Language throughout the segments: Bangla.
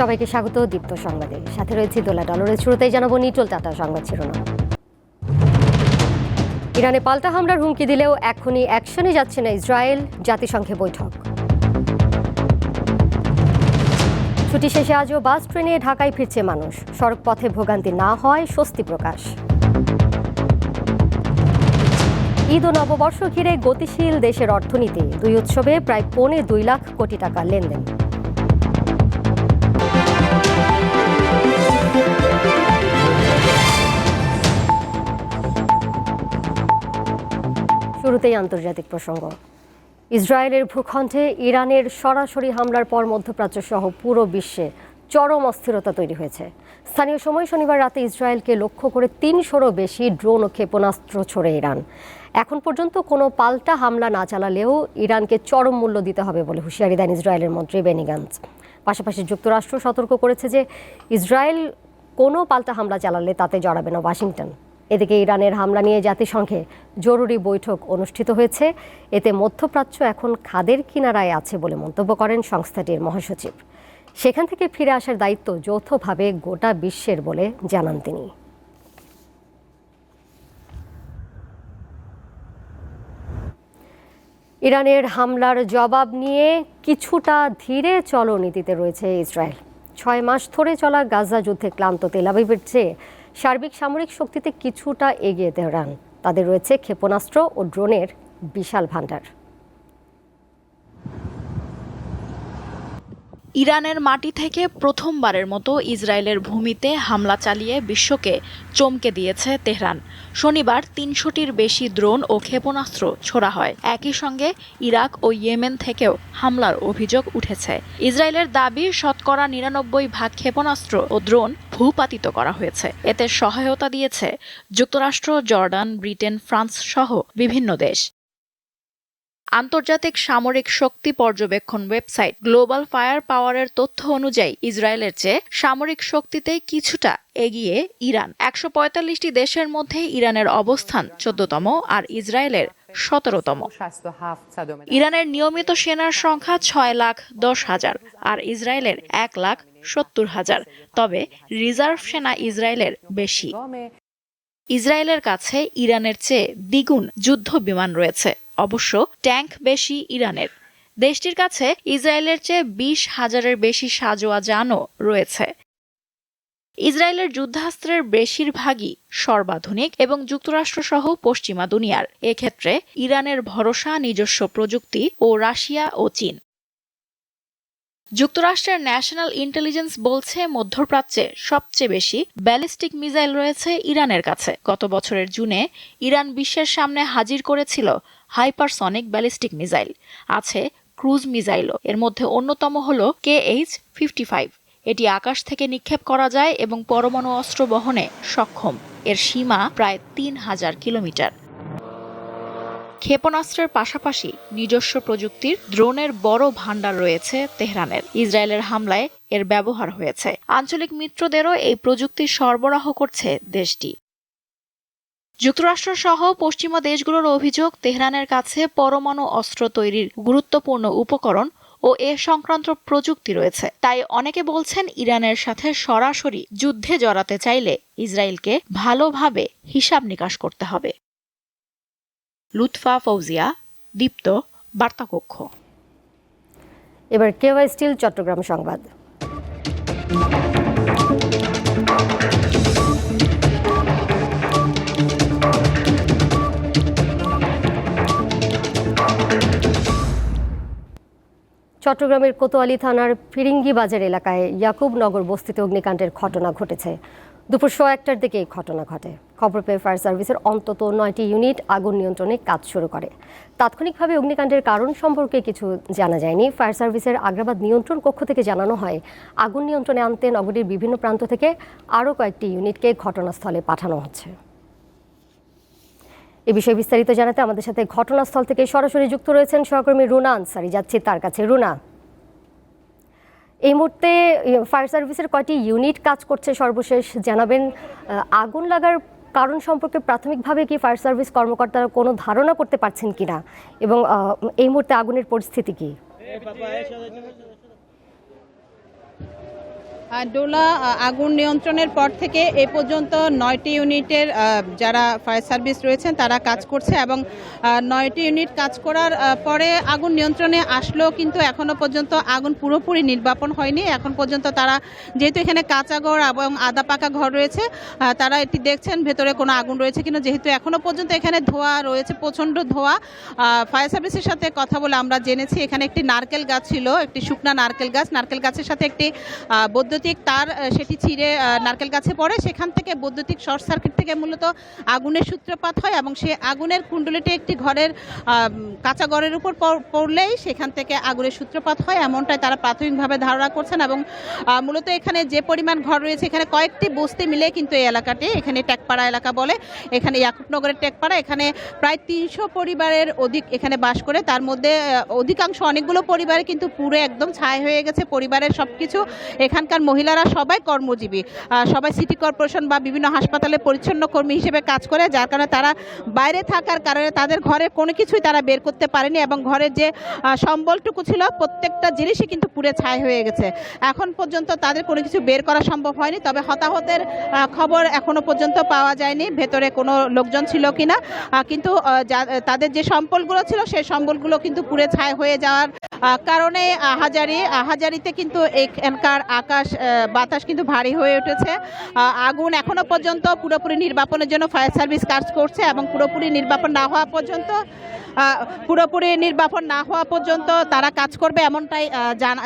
সবাইকে স্বাগত দীপ্ত সংবাদে। সাথে রয়েছে দোলা ডলরের শুরুতেই জানাব নিটল টাটা সংবাদ শিরোনাম। ইরানে পাল্টা হামলার হুমকি দিলেও এখনই অ্যাকশনে যাচ্ছে না ইসরায়েল, জাতিসংঘে বৈঠক। ছুটি শেষে আজও বাস ট্রেনে ঢাকায় ফিরছে মানুষ। সড়ক পথে ভোগান্তি না হয় স্বস্তি প্রকাশ। ঈদ ও নববর্ষ ঘিরে গতিশীল দেশের অর্থনীতি। দুই উৎসবে প্রায় পৌনে দুই লাখ কোটি টাকা লেনদেন। শুরুতেই আন্তর্জাতিক প্রসঙ্গ। ইসরায়েলের ভূখণ্ডে ইরানের সরাসরি হামলার পর মধ্যপ্রাচ্য সহ পুরো বিশ্বে চরম অস্থিরতা তৈরি হয়েছে। স্থানীয় সময় শনিবার রাতে ইসরায়েলকে লক্ষ্য করে তিনশোরও বেশি ড্রোন ও ক্ষেপণাস্ত্র ছড়ে ইরান। এখন পর্যন্ত কোনো পাল্টা হামলা না চালালেও ইরানকে চরম মূল্য দিতে হবে বলে হুঁশিয়ারি দেন ইসরায়েলের মন্ত্রী বেনিগান্স পাশাপাশি যুক্তরাষ্ট্র সতর্ক করেছে যে ইসরায়েল কোনো পাল্টা হামলা চালালে তাতে জড়াবে না ওয়াশিংটন। এদিকে ইরানের হামলা নিয়ে জাতিসংঘে জরুরি বৈঠক অনুষ্ঠিত হয়েছে। এতে মধ্যপ্রাচ্য এখন খাদের কিনারায় আছে বলে মন্তব্য করেন সংস্থাটির মহাসচিব। সেখান থেকে ফিরে আসার দায়িত্ব যৌথভাবে গোটা বিশ্বের বলে জানান তিনি। ইরানের হামলার জবাব নিয়ে কিছুটা ধীরে চলনীতিতে রয়েছে ইসরায়েল। ছয় মাস ধরে চলা গাজা যুদ্ধে ক্লান্ত তেলাবিবের চেয়ে সার্বিক সামরিক শক্তিতে কিছুটা এগিয়ে তেহরান তাদের রয়েছে ক্ষেপণাস্ত্র ও ড্রোনের বিশাল ভাণ্ডার। ইরানের মাটি থেকে প্রথমবারের মতো ইসরায়েলের ভূমিতে হামলা চালিয়ে বিশ্বকে চমকে দিয়েছে তেহরান। শনিবার তিনশোটির বেশি ড্রোন ও ক্ষেপণাস্ত্র ছোড়া হয়। একই সঙ্গে ইরাক ও ইয়েমেন থেকেও হামলার অভিযোগ উঠেছে। ইসরায়েলের দাবি, শতকরা নিরানব্বই ভাগ ক্ষেপণাস্ত্র ও ড্রোন ভূপাতিত করা হয়েছে। এতে সহায়তা দিয়েছে যুক্তরাষ্ট্র, জর্ডান, ব্রিটেন, ফ্রান্স সহ বিভিন্ন দেশ। আন্তর্জাতিক সামরিক শক্তি পর্যবেক্ষণ ওয়েবসাইট গ্লোবাল ফায়ার পাওয়ারের তথ্য অনুযায়ী ইসরায়েলের চেয়ে সামরিক শক্তিতে কিছুটা এগিয়ে ইরান। একশো পঁয়তাল্লিশটি দেশের মধ্যে ইরানের অবস্থান চোদ্দতম আর ইসরায়েলের সতেরোতম। ইরানের নিয়মিত সেনার সংখ্যা ছয় লাখ দশ হাজার আর ইসরায়েলের এক লাখ সত্তর হাজার। তবে রিজার্ভ সেনা ইসরায়েলের বেশি। ইসরায়েলের কাছে ইরানের চেয়ে দ্বিগুণ যুদ্ধ বিমান রয়েছে। অবশ্য ট্যাঙ্ক বেশি ইরানের। দেশটির কাছে ইসরায়েলের চেয়ে বিশ হাজারের বেশি সাজোয়া যানও রয়েছে। ইসরায়েলের যুদ্ধাস্ত্রের বেশিরভাগই সর্বাধুনিক এবং যুক্তরাষ্ট্রসহ পশ্চিমা দুনিয়ার। এক্ষেত্রে ইরানের ভরসা, নিজস্ব প্রযুক্তি ও রাশিয়া ও চীন যুক্তরাষ্ট্রের ন্যাশনাল ইন্টেলিজেন্স বলছে, মধ্যপ্রাচ্যে সবচেয়ে বেশি ব্যালিস্টিক মিসাইল রয়েছে ইরানের কাছে। গত বছরের জুনে ইরান বিশ্বের সামনে হাজির করেছিল হাইপারসনিক ব্যালিস্টিক মিসাইল। আছে ক্রুজ মিসাইলও। এর মধ্যে অন্যতম হল কে এইচ ফিফটি ফাইভ। এটি আকাশ থেকে নিক্ষেপ করা যায় এবং পরমাণু অস্ত্র বহনে সক্ষম। এর সীমা প্রায় তিন হাজার কিলোমিটার। ক্ষেপণাস্ত্রের পাশাপাশি নিজস্ব প্রযুক্তির ড্রোনের বড় ভাণ্ডার রয়েছে তেহরানের। ইসরায়েলের হামলায় এর ব্যবহার হয়েছে। আঞ্চলিক মিত্রদেরও এই প্রযুক্তি সরবরাহ করছে দেশটি। যুক্তরাষ্ট্র সহ পশ্চিমা দেশগুলোর অভিযোগ, তেহরানের কাছে পরমাণু অস্ত্র তৈরির গুরুত্বপূর্ণ উপকরণ ও এ সংক্রান্ত প্রযুক্তি রয়েছে। তাই অনেকে বলছেন ইরানের সাথে সরাসরি যুদ্ধে জড়াতে চাইলে ইসরায়েলকে ভালোভাবে হিসাব নিকাশ করতে হবে। লুৎফা, ফৌজিয়া, দীপ্ত, বার্তাকক্ষ। এবার কেওয়াই স্টিল, চট্টগ্রাম সংবাদ। চট্টগ্রামের কোতোয়ালি থানার ফিরিঙ্গি বাজার এলাকায় ইয়াকুবনগর বস্তিতে অগ্নিকাণ্ডের ঘটনা ঘটেছে। দুপুর শো একটার দিকে এই ঘটনা ঘটে। খবর পেয়ে ফায়ার সার্ভিসের অন্তত নয়টি ইউনিট আগুন নিয়ন্ত্রণে কাজ শুরু করে। তাৎক্ষণিকভাবে অগ্নিকাণ্ডের কারণ সম্পর্কে কিছু জানা যায়নি। ফায়ার সার্ভিসের আগ্রাবাদ নিয়ন্ত্রণ কক্ষ থেকে জানানো হয়, আগুন নিয়ন্ত্রণে আনতে নগরীর বিভিন্ন প্রান্ত থেকে আরও কয়েকটি ইউনিটকে ঘটনাস্থলে পাঠানো হচ্ছে। এ বিষয়ে বিস্তারিত জানাতে আমাদের সাথে ঘটনাস্থল থেকে সরাসরি যুক্ত রয়েছেন সহকর্মী রুনা আনসারি। যাচ্ছি তার কাছে। রুনা, এই মুহূর্তে ফায়ার সার্ভিসের কয়টি ইউনিট কাজ করছে সর্বশেষ জানাবেন? আগুন লাগার কারণ সম্পর্কে প্রাথমিকভাবে কি ফায়ার সার্ভিস কর্মকর্তারা কোনো ধারণা করতে পারছেন কিনা? এবং এই মুহূর্তে আগুনের পরিস্থিতি কি? ডোলা আগুন নিয়ন্ত্রণের পর থেকে এ পর্যন্ত নয়টি ইউনিটের যারা ফায়ার সার্ভিস রয়েছেন তারা কাজ করছে এবং নয়টি ইউনিট কাজ করার পরে আগুন নিয়ন্ত্রণে আসলেও কিন্তু এখনও পর্যন্ত আগুন পুরোপুরি নির্বাপন হয়নি। এখন পর্যন্ত তারা যেহেতু এখানে কাঁচা ঘর এবং আদা পাকা ঘর রয়েছে তারা এটি দেখছেন ভেতরে কোনো আগুন রয়েছে কিনা। যেহেতু এখনও পর্যন্ত এখানে ধোয়া রয়েছে প্রচণ্ড ধোয়া ফায়ার সার্ভিসের সাথে কথা বলে আমরা জেনেছি এখানে একটি নারকেল গাছ ছিল একটি শুকনা নারকেল গাছ। নারকেল গাছের সাথে একটি আহ, বৈদ্যুতিক তার সেটি ছিঁড়ে নারকেল গাছে পড়ে। সেখান থেকে বৈদ্যুতিক শর্ট সার্কিট থেকে মূলত আগুনের সূত্রপাত হয় এবং সে আগুনের কুণ্ডলিটি একটি ঘরের কাঁচা ঘরের উপর পড়- পড়লেই সেখান থেকে আগুনের সূত্রপাত হয়। এমনটাই তারা প্রাথমিকভাবে ধারণা করছেন এবং মূলত এখানে যে পরিমাণ ঘর রয়েছে, এখানে কয়েকটি বস্তি মিলে কিন্তু এই এলাকাটি, এখানে ট্যাকপাড়া এলাকা বলে, এখানে ইয়াকুবনগরের টেকপাড়া, এখানে প্রায় তিনশো পরিবারের অধিক এখানে বাস করে। তার মধ্যে অধিকাংশ অনেকগুলো পরিবারে কিন্তু পুরো একদম ছাই হয়ে গেছে। পরিবারের সব কিছু এখানকার মহিলারা সবাই কর্মজীবী সবাই সিটি কর্পোরেশন বা বিভিন্ন হাসপাতালে পরিচ্ছন্ন কর্মী হিসেবে কাজ করে, যার কারণে তারা বাইরে থাকার কারণে তাদের ঘরে কোনো কিছুই তারা বের করতে পারেনি এবং ঘরের যে সম্বলটুকু ছিল প্রত্যেকটা জিনিসই কিন্তু পুড়ে ছাই হয়ে গেছে। এখন পর্যন্ত তাদের কোনো কিছু বের করা সম্ভব হয়নি, তবে হতাহতের খবর এখনও পর্যন্ত পাওয়া যায়নি, ভেতরে কোনো লোকজন ছিল কিনা। কিন্তু তাদের যে সম্পলগুলো ছিল সেই সম্বলগুলো কিন্তু পুড়ে ছাই হয়ে যাওয়ার কারণে আহাজারি, আহাজারিতে কিন্তু এখানকার আকাশ বাতাস কিন্তু ভারী হয়ে উঠেছে। আগুন এখনও পর্যন্ত পুরোপুরি নির্বাপনের জন্য ফায়ার সার্ভিস কাজ করছে এবং পুরোপুরি নির্বাপন না হওয়া পর্যন্ত পুরোপুরি নির্বাপন না হওয়া পর্যন্ত তারা কাজ করবে এমনটাই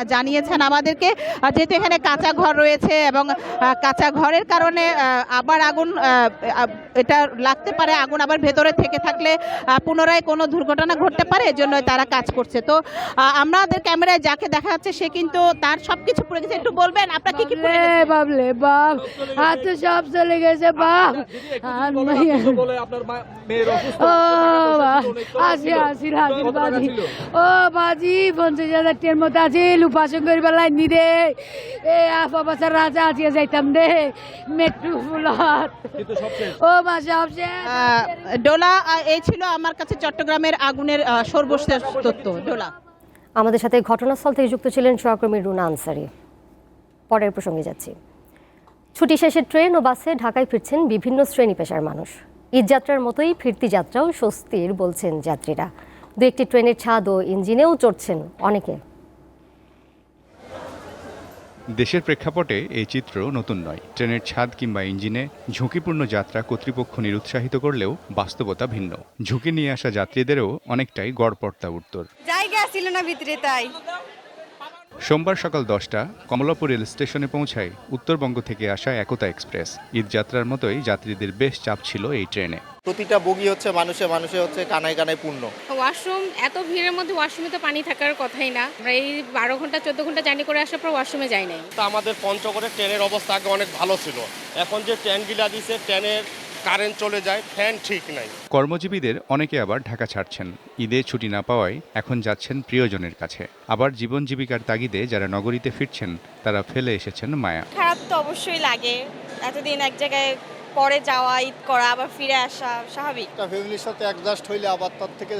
জানিয়েছেন আমাদেরকে। যেহেতু এখানে কাঁচা ঘর রয়েছে এবং কাঁচা ঘরের কারণে আবার আগুন এটা লাগতে পারে আগুন আবার ভেতরে থেকে থাকলে পুনরায় কোনো দুর্ঘটনা ঘটতে পারে এজন্য তারা কাজ করছে। তো আমাদের ক্যামেরায় যাকে দেখা যাচ্ছে সে কিন্তু তার সবকিছু পুড়ে গেছে। একটু বলবেন আপনার কি কি পুড়ে বাবলে বাপ হাত সব চলে গেছে বাপ। আর আপনার মা- মেয়ের অসুস্থ। বাজি। ও বাজি পঞ্চাশ হাজার টের মতো আছে লুপাসন করে বেলায় নি দে এ বাসার রাজা যাইতাম দে। মেট্রু ফুলত ও মা সব ডোলা এই ছিল আমার কাছে চট্টগ্রামের আগুনের সর্বশেষ তথ্য। ডোলা। আমাদের সাথে ঘটনাস্থল থেকে যুক্ত ছিলেন সহকর্মী রুনা আনসারি। পরের প্রসঙ্গে যাচ্ছি। ছুটি শেষে ট্রেন ও বাসে ঢাকায় ফিরছেন বিভিন্ন শ্রেণি পেশার মানুষ। ঈদযাত্রার মতোই ফিরতি যাত্রাও স্বস্তির বলছেন যাত্রীরা। দু একটি ট্রেনের ছাদ ও ইঞ্জিনেও চড়ছেন অনেকে। দেশের প্রেক্ষাপটে এই চিত্র নতুন নয়। ট্রেনের ছাদ কিংবা ইঞ্জিনে ঝুঁকিপূর্ণ যাত্রা কর্তৃপক্ষ নিরুৎসাহিত করলেও বাস্তবতা ভিন্ন। ঝুঁকি নিয়ে আসা যাত্রীদেরও অনেকটাই গড়পড়তা উত্তর। জায়গা ছিল না ভিতরে তাই। সোমবার সকাল দশটা কমলাপুর রেল স্টেশনে পৌঁছায় উত্তরবঙ্গ থেকে আসা একতা এক্সপ্রেস। ঈদযাত্রার মতোই যাত্রীদের বেশ চাপ ছিল এই ট্রেনে। প্রতিটা বগি হচ্ছে মানুষে মানুষে হচ্ছে কানায় কানায় পূর্ণ। ওয়াশরুম এত ভিড়ের মধ্যে ওয়াশরুমে তো পানি থাকার কথাই না। আমরা এই বারো ঘণ্টা চোদ্দ ঘণ্টা জার্নি করে আসার পর ওয়াশরুমে যাই নাই। তা আমাদের পঞ্চগড়ের ট্রেনের অবস্থা আগে অনেক ভালো ছিল। এখন যে ট্রেনগুলা দিছে ট্রেনের কারেন্ট চলে যায় ফ্যান ঠিক নাই। কর্মজীবীদের অনেকে আবার ঢাকা ছাড়ছেন। ঈদে ছুটি না পাওয়ায় এখন যাচ্ছেন প্রিয়জনের কাছে। আবার জীবন জীবিকার তাগিদে যারা নগরীতে ফিরছেন তারা ফেলে এসেছেন মায়া। খারাপ তো অবশ্যই লাগে। এতদিন এক জায়গায় পরে যাওয়া ঈদ করা আবার ফিরে আসা স্বাভাবিক। একটা ফ্যামিলির সাথে অ্যাডজাস্ট হইলে আবার তার থেকে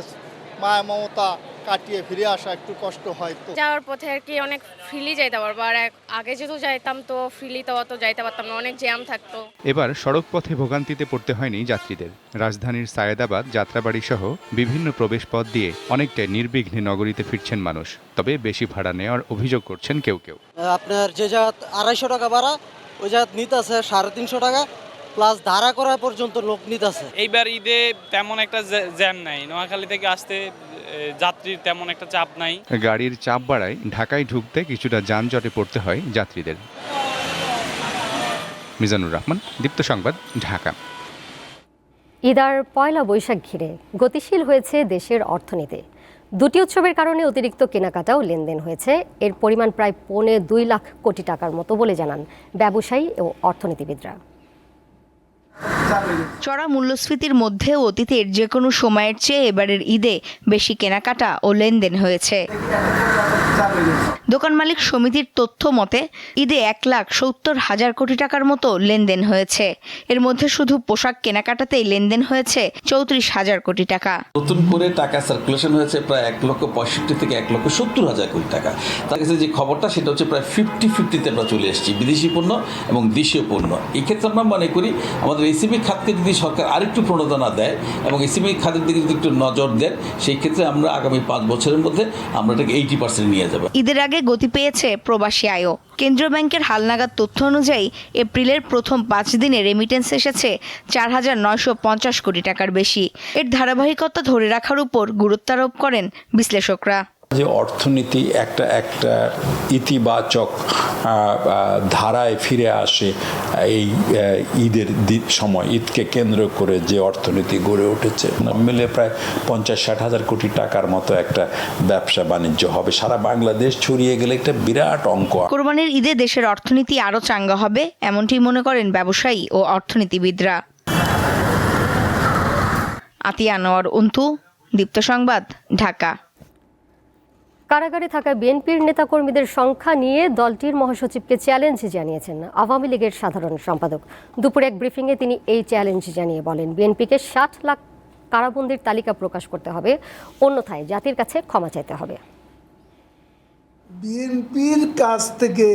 মায়া মমতা কাটিয়ে ফিরে আসা একটু কষ্ট হয় তো। যাওয়ার পথে আর কি অনেক ফ্রিলি যাইতে পারব। আর এক- আগে যেহেতু যাইতাম তো ফ্রিলি তো অত যাইতে পারতাম না অনেক জ্যাম থাকতো। এবার সড়ক পথে ভোগান্তিতে পড়তে হয়নি যাত্রীদের। রাজধানীর সায়েদাবাদ যাত্রাবাড়ি সহ বিভিন্ন প্রবেশপথ দিয়ে অনেকটাই নির্বিঘ্নে নগরীতে ফিরছেন মানুষ। তবে বেশি ভাড়া নেওয়ার অভিযোগ করছেন কেউ কেউ। আপনার যে জায়গা আড়াইশো টাকা ভাড়া ওই জায়গা নিতেছে সাড়ে তিনশো টাকা প্লাস ধারা করা পর্যন্ত লোক নিতেছে। এইবার ঈদে তেমন একটা জ্যা- জ্যাম নাই। নোয়াখালী থেকে আসতে যাত্রীর তেমন একটা চাপ নাই। গাড়ির চাপ বাড়ায় ঢাকায় ঢুকতে কিছুটা যানজটে পড়তে হয় যাত্রীদের। মিজানুর রহমান দীপ্ত সংবাদ ঢাকা। ঈদার পয়লা বৈশাখ ঘিরে গতিশীল হয়েছে দেশের অর্থনীতি। দুটি উৎসবের কারণে অতিরিক্ত কেনাকাটাও লেনদেন হয়েছে। এর পরিমাণ প্রায় পৌনে দুই লাখ কোটি টাকার মতো বলে জানান ব্যবসায়ী ও অর্থনীতিবিদরা। চড়া মূল্যস্ফীতির মধ্যে অতীতের যে কোনো সময়ের চেয়ে এবারের ঈদে বেশি কেনাকাটা ও লেনদেন হয়েছে। দোকান মালিক সমিতির তথ্য মতে ঈদে এক লাখ সত্তর হাজার কোটি টাকার মতো লেনদেন হয়েছে। এর মধ্যে শুধু পোশাক কেনাকাটাতেই লেনদেন হয়েছে চৌত্রিশ হাজার কোটি টাকা। নতুন করে টাকা সার্কুলেশন হয়েছে প্রায় এক লক্ষ পঁয়ষট্টি থেকে এক লক্ষ সত্তর হাজার কোটি টাকা। তার কাছে যে খবরটা সেটা হচ্ছে প্রায় ফিফটি ফিফটিতে আমরা চলে এসেছি বিদেশি পণ্য এবং দেশীয় পণ্য। এই ক্ষেত্রে আমরা মনে করি আমাদের এসিবি খাতকে যদি সরকার আরেকটু প্রণোদনা দেয় এবং এসিবি খাতের দিকে যদি একটু নজর দেন সেই ক্ষেত্রে আমরা আগামী পাঁচ বছরের মধ্যে আমরা এটাকে এইটি পার্সেন্ট নিয়ে যাব। ঈদের আগে গতি পেয়েছে প্রবাসী আয়ও। কেন্দ্রীয় ব্যাংকের হালনাগাদ তথ্য অনুযায়ী, এপ্রিলের প্রথম পাঁচ দিনে রেমিটেন্স এসেছে চার হাজার নয়শো পঞ্চাশ কোটি টাকার বেশি। এর ধারাবাহিকতা ধরে রাখার উপর গুরুত্বারোপ করেন বিশ্লেষকরা। যে অর্থনীতি একটা একটা ইতিবাচক ধারায় ফিরে আসে এই ঈদের সময়, ঈদকে কেন্দ্র করে যে অর্থনীতি গড়ে উঠেছে। মিলে প্রায় পঞ্চাশ ষাট হাজার কোটি টাকার মতো একটা ব্যবসা বাণিজ্য হবে। সারা বাংলাদেশ ছড়িয়ে গেলে একটা বিরাট অঙ্ক কোরবানির ঈদে দেশের অর্থনীতি আরও চাঙ্গা হবে, এমনটি মনে করেন ব্যবসায়ী ও অর্থনীতিবিদরা। আতিয়া আনোয়ার, অন্তু, দীপ্ত সংবাদ, ঢাকা। কারাগারে থাকা বিএনপির নেতাকর্মীদের সংখ্যা নিয়ে দলটির মহাসচিবকে চ্যালেঞ্জ জানিয়েছেন আওয়ামী লীগের সাধারণ সম্পাদক। দুপুরে এক ব্রিফিংয়ে তিনি এই চ্যালেঞ্জ জানিয়ে বলেন, বিএনপিকে ষাট লাখ কারাবন্দির তালিকা প্রকাশ করতে হবে, অন্যথায় জাতির কাছে ক্ষমা চাইতে হবে। বিএনপির কাছ থেকে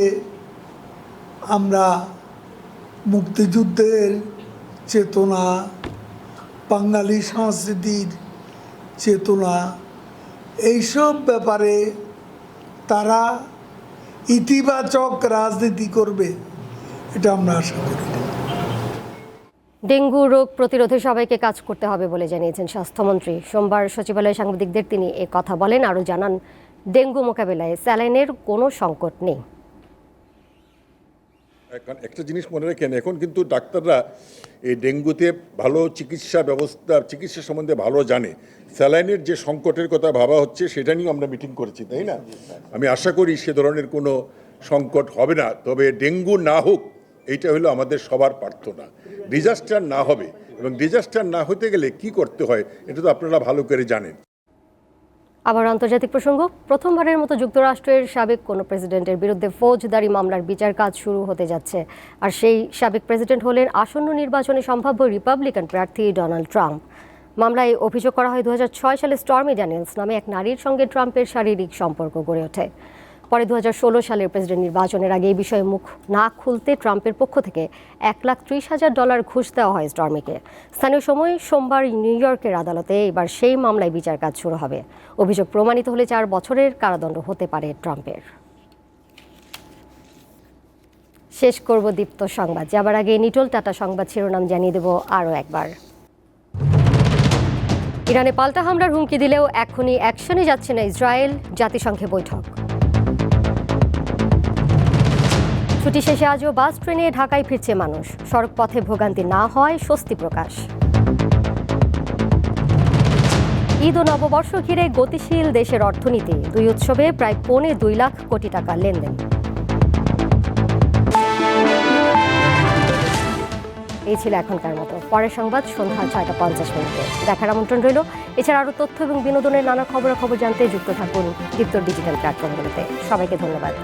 আমরা মুক্তিযুদ্ধের চেতনা, বাঙালি সংস্কৃতির চেতনা এইসব ব্যাপারে তারা ইতিবাচক রাজনীতি করবে এটা আমরা আশা করি। ডেঙ্গু রোগ প্রতিরোধে সবাইকে কাজ করতে হবে বলে জানিয়েছেন স্বাস্থ্যমন্ত্রী। সোমবার সচিবালয়ে সাংবাদিকদের তিনি এ কথা বলেন আরও জানান ডেঙ্গু মোকাবেলায় স্যালাইনের কোনো সংকট নেই। এখন একটা জিনিস মনে রাখেন এখন কিন্তু ডাক্তাররা এই ডেঙ্গুতে ভালো চিকিৎসা ব্যবস্থা চিকিৎসা সম্বন্ধে ভালো জানে। স্যালাইনের যে সংকটের কথা ভাবা হচ্ছে, সেটা নিয়েও আমরা মিটিং করেছি, তাই না? আমি আশা করি সে ধরনের কোনো সংকট হবে না, তবে ডেঙ্গু না হোক, এইটা হলো আমাদের সবার প্রার্থনা। ডিজাস্টার না হবে, এবং ডিজাস্টার না হতে গেলে কি করতে হয়, এটা তো আপনারা ভালো করে জানেন। আবার আন্তর্জাতিক প্রসঙ্গ, প্রথমবারের মতো যুক্তরাষ্ট্রের সাবেক কোনো প্রেসিডেন্টের বিরুদ্ধে ফৌজদারি মামলার বিচার কাজ শুরু হতে যাচ্ছে। আর সেই সাবেক প্রেসিডেন্ট হলেন আসন্ন নির্বাচনে সম্ভাব্য রিপাবলিকান প্রার্থী ডোনাল্ড ট্রাম্প। মামলায় অভিযোগ করা হয় দুহাজার ছয় সালে স্টর্মি ড্যানিয়েলস নামে এক নারীর সঙ্গে ট্রাম্পের শারীরিক সম্পর্ক গড়ে ওঠে। পরে দু হাজার ষোলো সালের প্রেসিডেন্ট নির্বাচনের আগে এই বিষয়ে মুখ না খুলতে ট্রাম্পের পক্ষ থেকে এক লাখ ত্রিশ হাজার ডলার ঘুষ দেওয়া হয় স্টর্মিকে। স্থানীয় সময় সোমবার নিউ ইয়র্কের আদালতে এবার সেই মামলায় বিচার কাজ শুরু হবে। অভিযোগ প্রমাণিত হলে চার বছরের কারাদণ্ড হতে পারে ট্রাম্পের। শেষ করব দীপ্ত সংবাদ। যাবার আগে নিটল টাটা সংবাদ শিরোনাম জানিয়ে দেব আরও একবার। ইরানে পাল্টা হামলার হুমকি দিলেও এখনই অ্যাকশনে যাচ্ছে না ইসরায়েল জাতিসংঘে বৈঠক। ছুটি শেষে আজও বাস ট্রেনে ঢাকায় ফিরছে মানুষ। সড়ক পথে ভোগান্তি না হয় স্বস্তি প্রকাশ। ঈদ ও নববর্ষ ঘিরে গতিশীল দেশের অর্থনীতি। দুই উৎসবে প্রায় পৌনে দুই লাখ কোটি টাকা লেনদেন। এই ছিল এখনকার মতো। পরের সংবাদ সন্ধ্যা ছয়টা পঞ্চাশ মিনিটে। দেখার আমন্ত্রণ রইল। এছাড়া আরও তথ্য এবং বিনোদনের নানা খবরাখবর জানতে যুক্ত থাকুন দীপ্ত ডিজিটাল প্ল্যাটফর্মগুলোতে। সবাইকে ধন্যবাদ।